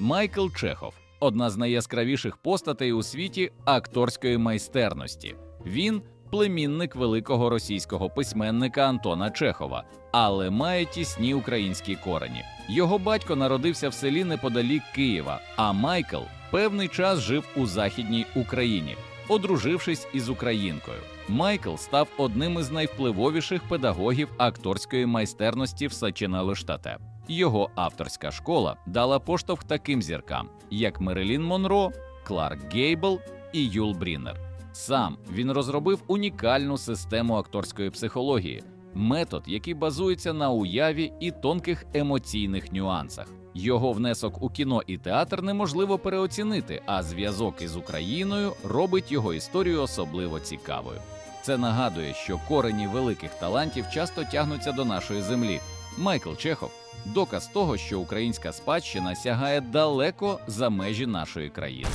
Майкл Чехов одна з найяскравіших постатей у світі акторської майстерності. Він племінник великого російського письменника Антона Чехова, але має тісні українські корені. Його батько народився в селі неподалік Києва, а Майкл певний час жив у Західній Україні, одружившись із українкою. Майкл став одним із найвпливовіших педагогів акторської майстерності в Сачиналештате. Його авторська школа дала поштовх таким зіркам, як Мерилін Монро, Кларк Гейбл і Юл Брінер. Сам він розробив унікальну систему акторської психології, метод, який базується на уяві і тонких емоційних нюансах. Його внесок у кіно і театр неможливо переоцінити, а зв'язок із Україною робить його історію особливо цікавою. Це нагадує, що корені великих талантів часто тягнуться до нашої землі. Майкл Чехов доказ того, що українська спадщина сягає далеко за межі нашої країни.